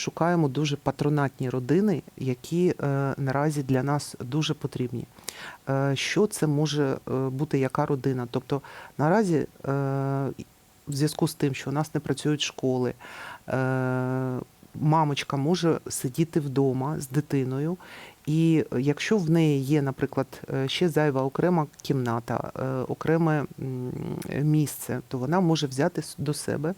шукаємо дуже патронатні родини, які е, наразі для нас дуже потрібні. Е, Що це може е, бути, яка родина? Тобто наразі в зв'язку з тим, що у нас не працюють школи, мамочка може сидіти вдома з дитиною. І якщо в неї є, наприклад, ще зайва окрема кімната, окреме місце, то вона може взяти до себе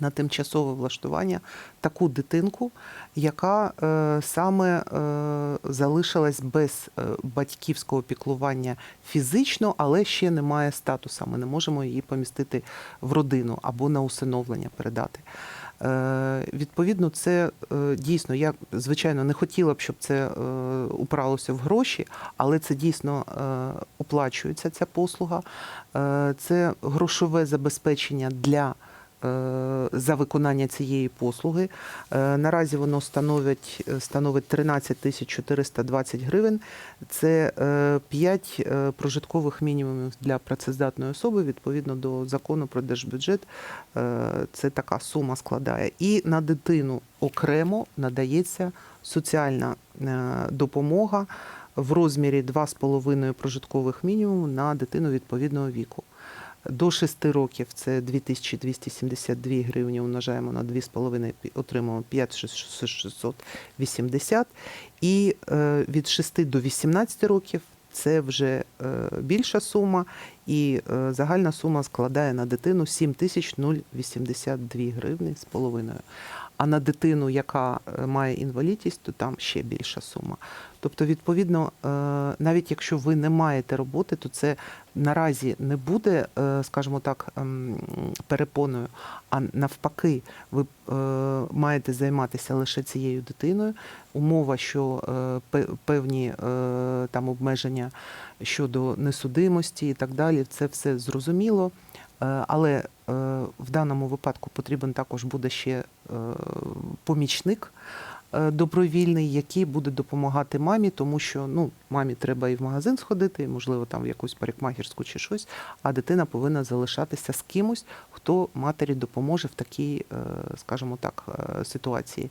на тимчасове влаштування таку дитинку, яка е, саме е, залишилась без е, батьківського піклування фізично, але ще не має статусу. Ми не можемо її помістити в родину або на усиновлення передати. Е, Відповідно, це е, дійсно, я звичайно не хотіла б, щоб це упиралося в гроші, але це дійсно оплачується ця послуга. Це грошове забезпечення для за виконання цієї послуги. Е, Наразі воно становить, е, становить 13 тисяч 420 гривень. Це 5 прожиткових мінімумів для працездатної особи відповідно до закону про держбюджет. Е, Це така сума складає. І на дитину окремо надається соціальна е, допомога в розмірі 2,5 прожиткових мінімуму на дитину відповідного віку. До 6 років це 2272 гривні умножаємо на 2,5, пі- отримуємо 5680. І е, від 6 до 18 років це вже е, більша сума, і е, загальна сума складає на дитину 7082 гривні з половиною. А на дитину, яка е, має інвалідність, то там ще більша сума. Тобто, відповідно, е, навіть якщо ви не маєте роботи, то це наразі не буде, скажімо так, ем, перепоною, а навпаки, ви маєте займатися лише цією дитиною. Умова, що певні там обмеження щодо несудимості і так далі, це все зрозуміло. Е, Але е, в даному випадку потрібен також буде ще е, помічник добровільний, який буде допомагати мамі, тому що ну, мамі треба і в магазин сходити, і, можливо, там в якусь парикмахерську чи щось, а дитина повинна залишатися з кимось, хто матері допоможе в такій, скажімо так, ситуації.